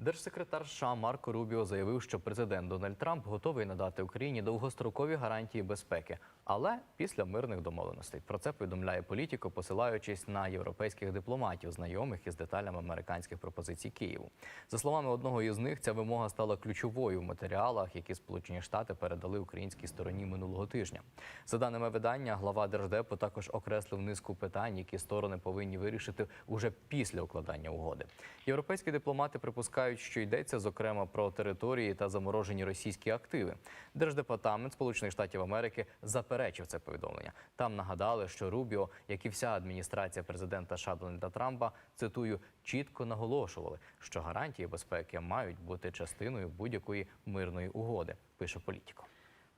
Держсекретар США Марко Рубіо заявив, що президент Дональд Трамп готовий надати Україні довгострокові гарантії безпеки, але після мирних домовленостей. Про це повідомляє політико, посилаючись на європейських дипломатів, знайомих із деталями американських пропозицій Києву. За словами одного із них, ця вимога стала ключовою в матеріалах, які Сполучені Штати передали українській стороні минулого тижня. За даними видання, глава держдепу також окреслив низку питань, які сторони повинні вирішити уже після укладання угоди. Європейські дипломати припускають, що йдеться зокрема про території та заморожені російські активи. Держдепартамент Сполучених Штатів Америки заперечив це повідомлення. Там нагадали, що Рубіо, як і вся адміністрація президента США Трампа, цитую, чітко наголошували, що гарантії безпеки мають бути частиною будь-якої мирної угоди. Пише політико.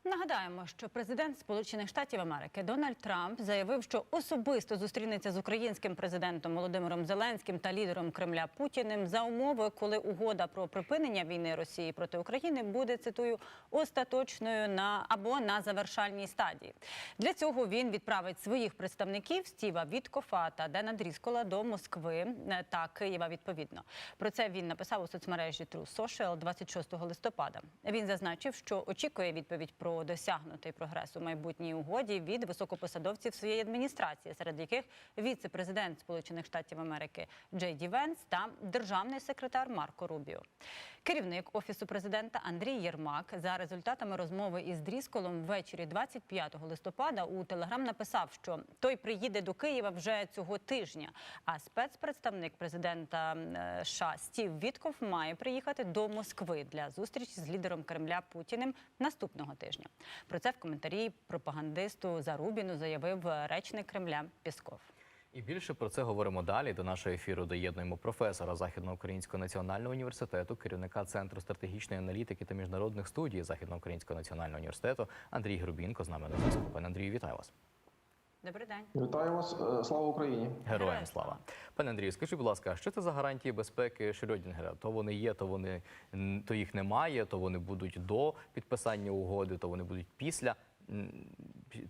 Нагадаємо, що президент Сполучених Штатів Америки Дональд Трамп заявив, що особисто зустрінеться з українським президентом Володимиром Зеленським та лідером Кремля Путіним за умови, коли угода про припинення війни Росії проти України буде цитую остаточною на або на завершальній стадії. Для цього він відправить своїх представників Стіва Віткофа та Дена Дріскола до Москви е, та Києва. Відповідно про це він написав у соцмережі True Social 26 листопада. Він зазначив, що очікує відповідь про досягнутий прогрес у майбутній угоді від високопосадовців своєї адміністрації, серед яких віце-президент Сполучених Штатів Америки Джей Ді Венс та державний секретар Марко Рубіо. Керівник офісу президента Андрій Єрмак за результатами розмови із Дрісколом ввечері 25 листопада у телеграм написав, що той приїде до Києва вже цього тижня. А спецпредставник президента е, США Стів Вітков має приїхати до Москви для зустрічі з лідером Кремля Путіним наступного тижня. Про це в коментарі пропагандисту Зарубіну заявив речник Кремля Пісков. І більше про це говоримо далі. До нашого ефіру доєднуємо професора Західноукраїнського національного університету, керівника центру стратегічної аналітики та міжнародних студій Західноукраїнського національного університету Андрій Грубінко. З нами на зв'язку. Пане Андрію, вітаю вас. Добрий день. Вітаю вас, е, слава Україні. Героям Героям слава. Пане Андрію, скажіть, будь ласка, що це за гарантії безпеки Шрёдінгера? То вони є, то вони то їх немає, то вони будуть до підписання угоди, то вони будуть після.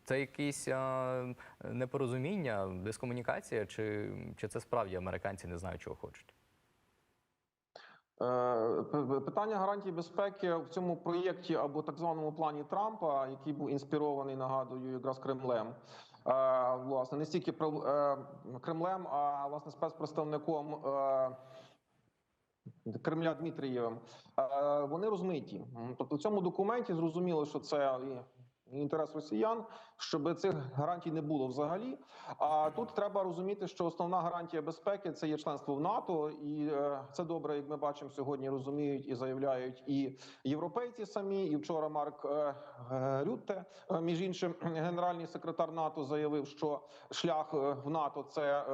Це якесь а, непорозуміння, дискомунікація, чи, чи це справді американці не знають, чого хочуть? Е, Питання гарантій безпеки в цьому проєкті або так званому плані Трампа, який був інспірований, нагадую, якраз Кремлем. е, Власне, не стільки е, Кремлем, а власне спецпредставником Кремля Дмитрієвим. Вони розмиті. Тобто, в цьому документі зрозуміло, що це інтерес росіян, щоб цих гарантій не було взагалі. А тут треба розуміти, що основна гарантія безпеки це є членство в НАТО, і е, це добре, як ми бачимо сьогодні, розуміють і заявляють і європейці самі. І вчора Марк е, е, Рютте, між іншим, генеральний секретар НАТО, заявив, що шлях в НАТО це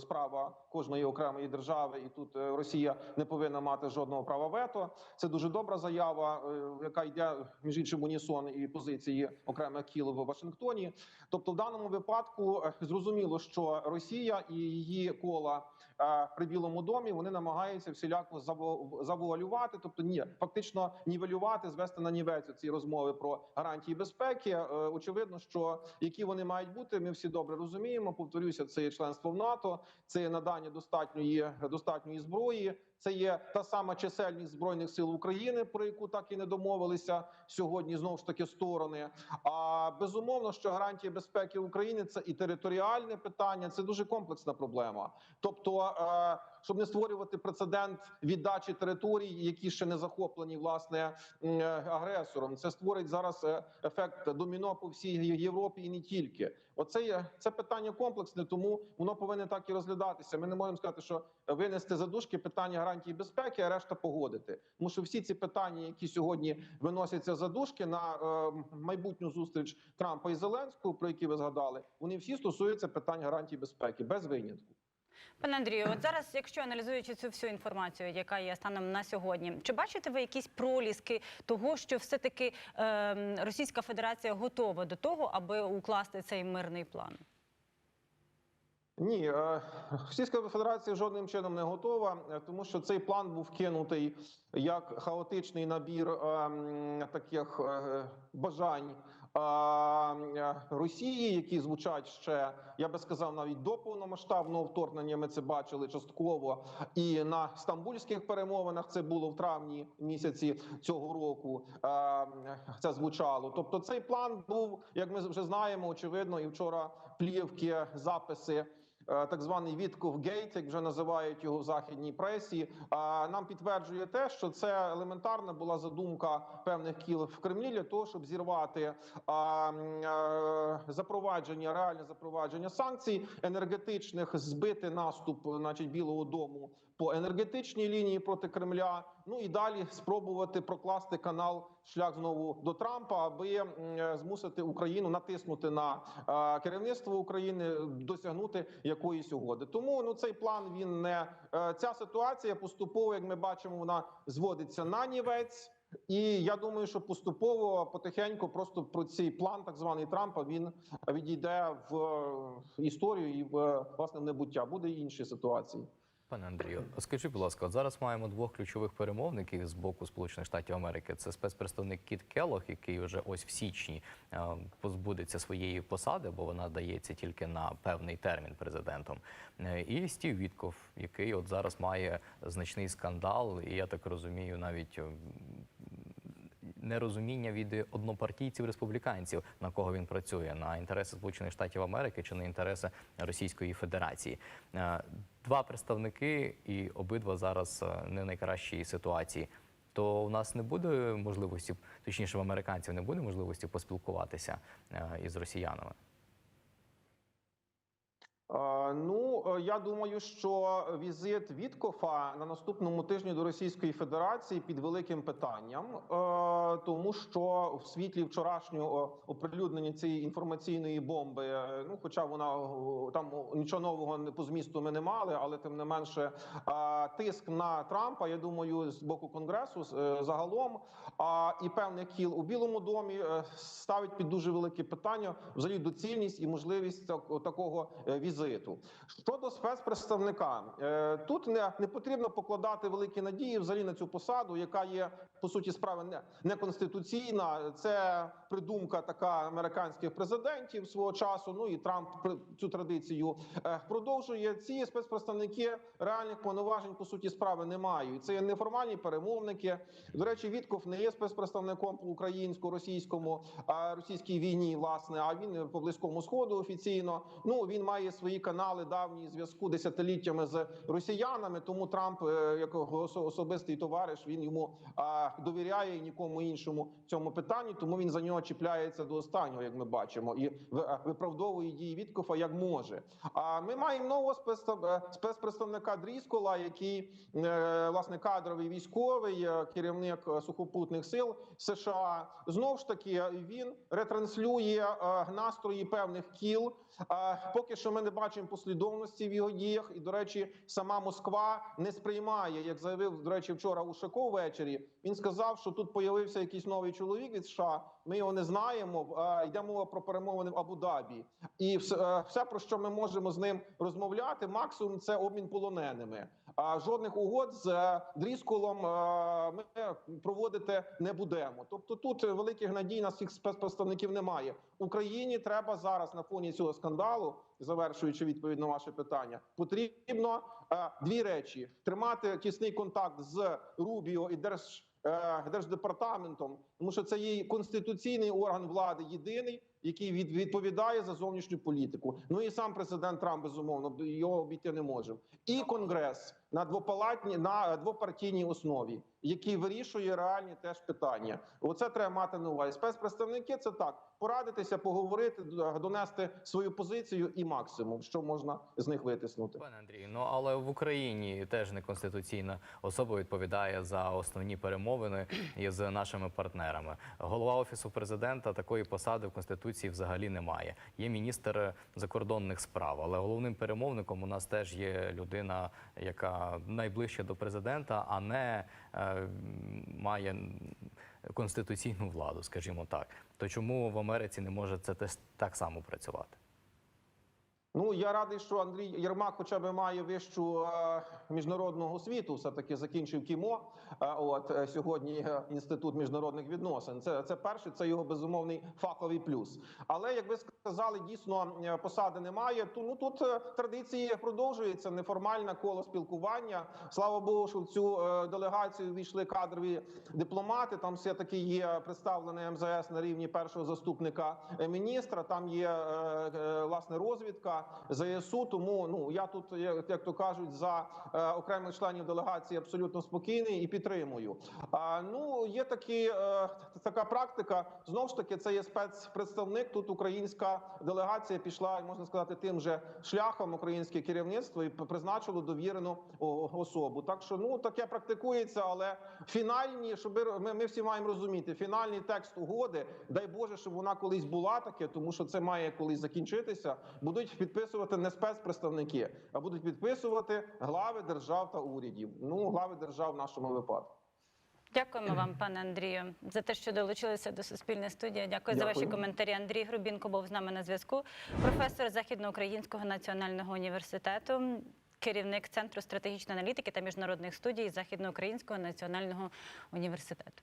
справа кожної окремої держави, і тут Росія не повинна мати жодного права вето. Це дуже добра заява, яка йде між іншим унісон і позиції окремих кіл в Вашингтоні. Тобто, в даному випадку е, зрозуміло, що Росія і її кола е, при Білому домі вони намагаються всіляко заву- завуалювати, тобто ні, фактично нівелювати, звести на нівець ці розмови про гарантії безпеки. Е, Очевидно, що які вони мають бути, ми всі добре розуміємо. Повторюся, це є членство в НАТО, це є надання достатньої достатньої зброї. Це є та сама чисельність збройних сил України, про яку так і не домовилися сьогодні. Знову ж таки сторони. А безумовно, що гарантія безпеки України це і територіальне питання, це дуже комплексна проблема. Тобто, е, щоб не створювати прецедент віддачі територій, які ще не захоплені власне е, агресором, це створить зараз е, ефект доміно по всій Європі і не тільки. Оце є це питання комплексне, тому воно повинно так і розглядатися. Ми не можемо сказати, що винести за дужки питання гарантії безпеки, а решта погодити. Тому що всі ці питання, які сьогодні виносяться за дужки на е, майбутню зустріч Трампа і Зеленського, про які ви згадали, вони всі стосуються питань гарантії безпеки без винятку. Пане Андрію, от зараз, якщо аналізуючи цю всю інформацію, яка є станом на сьогодні, чи бачите ви якісь проліски того, що все-таки е, Російська Федерація готова до того, аби укласти цей мирний план? Ні, е, Російська Федерація жодним чином не готова, е, тому що цей план був кинутий як хаотичний набір е, таких е, бажань Росії, які звучать ще, я би сказав, навіть до повномасштабного вторгнення. Ми це бачили частково, і на стамбульських перемовинах це було в травні місяці цього року. е, Це звучало. Тобто, цей план був, як ми вже знаємо, очевидно, і вчора плівки, записи. Е, Так званий Вітков Гейт, як вже називають його в західній пресі, нам підтверджує те, що це елементарна була задумка певних кіл в Кремлі для того, щоб зірвати е, запровадження, реальне запровадження санкцій енергетичних, збити наступ, значить, Білого Дому по енергетичній лінії проти Кремля. Ну і далі спробувати прокласти канал шлях знову до Трампа, аби е, змусити Україну натиснути на е, керівництво України, досягнути якоїсь угоди. Тому ну цей план він не е, ця ситуація поступово, як ми бачимо, вона зводиться на нівець. І я думаю, що поступово потихеньку просто про цей план, так званий Трампа, він відійде в історію і в власне в небуття. Буде інші ситуації. Пане Андрію, скажіть, будь ласка, зараз маємо двох ключових перемовників з боку Сполучених Штатів Америки. Це спецпредставник Кіт Келлог, який вже ось в січні е, позбудеться своєї посади, бо вона дається тільки на певний термін президентом. Е, І Стів Вітков, який от зараз має значний скандал, і я так розумію, навіть. Нерозуміння від однопартійців республіканців, на кого він працює, на інтереси Сполучених Штатів Америки чи на інтереси Російської Федерації. Е, Два представники, і обидва зараз е, не найкращій ситуації. То у нас не буде можливості, точніше, в американців не буде можливості поспілкуватися е, із росіянами. Е, Ну е, я думаю, що візит Віткофа на наступному тижні до Російської Федерації під великим питанням, е, тому що в світлі вчорашнього оприлюднення цієї інформаційної бомби, ну хоча вона там нічого нового не- по змісту ми не мали, але тим не менше тиск на Трампа, я думаю, з боку конгресу загалом, а і певних кіл у Білому домі ставить під дуже велике питання взагалі доцільність і можливість так- такого е, Щодо спецпредставника, е, тут не, не потрібно покладати великі надії взагалі на цю посаду, яка є по суті справи не, неконституційна. Це придумка така американських президентів свого часу. Ну і Трамп цю традицію е, продовжує. Ці спецпредставники реальних повноважень по суті справи не мають. Це є неформальні перемовники. До речі, Вітков не є спецпредставником українсько-російському російській війні, власне. А він по близькому сходу офіційно. Ну він має свої канали давні зв'язку десятиліттями з росіянами. Тому Трамп, е, як осо- особистий товариш, він йому довіряє і нікому іншому цьому питанні. Тому він за нього чіпляється до останнього, як ми бачимо, і е, виправдовує дії Віткофа як може. А ми маємо нового е, спецпредставника Дріскола, який власне кадровий військовий керівник сухопутних сил США. Знов ж таки він ретранслює настрої певних кіл. Поки що ми не бачимо послідовності в його діях. І до речі, сама Москва не сприймає, як заявив до речі, вчора Ушаков ввечері. Він сказав, що тут появився якийсь новий чоловік від США. Ми його не знаємо. Йде мова про перемовини в Абу-Дабі. І е, все, про що ми можемо з ним розмовляти, максимум це обмін полоненими. А жодних угод з е, Дрісколом е, ми проводити не будемо. Тобто, тут великих надій на всіх спецпредставників немає. Україні треба зараз на фоні цього скандалу, завершуючи відповідь на ваше питання, потрібно е, дві речі: тримати тісний контакт з Рубіо і Держ. Держдепартаментом, тому що це є конституційний орган влади, єдиний, який від, відповідає за зовнішню політику. Ну і сам президент Трамп безумовно його обійти не може. І конгрес на двопалатні на двопартійній основі, який вирішує реальні теж питання. Оце треба мати на увазі. Спецпредставники це так порадитися, поговорити, донести свою позицію і максимум, що можна з них витиснути. Пане Андрію, ну але в Україні теж неконституційна особа відповідає за основні перемовини із нашими партнерами. Голова офісу президента такої посади в конституції взагалі немає. Є міністр закордонних справ, але головним перемовником у нас теж є людина, яка найближче до президента, а не е, має конституційну владу, скажімо так. То чому в Америці не може це так само працювати? Ну я радий, що Андрій Єрмак, хоча б має вищу е, міжнародну освіту, все таки закінчив КІМО. Е, от е, сьогодні е, інститут міжнародних відносин. Це це перше, це його безумовний фаховий плюс. Але як ви сказали, дійсно посади немає. То ну тут традиції продовжуються неформальне коло спілкування. Слава Богу, що в цю делегацію війшли кадрові дипломати. Там все таки є представлений МЗС на рівні першого заступника міністра. Там є власне розвідка ЗСУ. Тому ну я тут, як, то кажуть, за е, окремих членів делегації абсолютно спокійний і підтримую. А ну є такі е, така практика. Знову ж таки, це є спецпредставник. Тут українська делегація пішла, можна сказати, тим же шляхом українське керівництво і призначило довірену особу. Так що ну таке практикується, але фінальні, щоб ми, ми всі маємо розуміти, фінальний текст угоди, дай Боже, щоб вона колись була таке, тому що це має колись закінчитися. Будуть підписувати не спецпредставники, а будуть підписувати глави держав та урядів. Ну глави держав в нашому випадку. Дякуємо вам, пане Андрію, за те, що долучилися до суспільної студії. Дякую, за ваші коментарі. Андрій Грубінко був з нами на зв'язку. Професор Західноукраїнського національного університету, керівник центру стратегічної аналітики та міжнародних студій Західноукраїнського національного університету.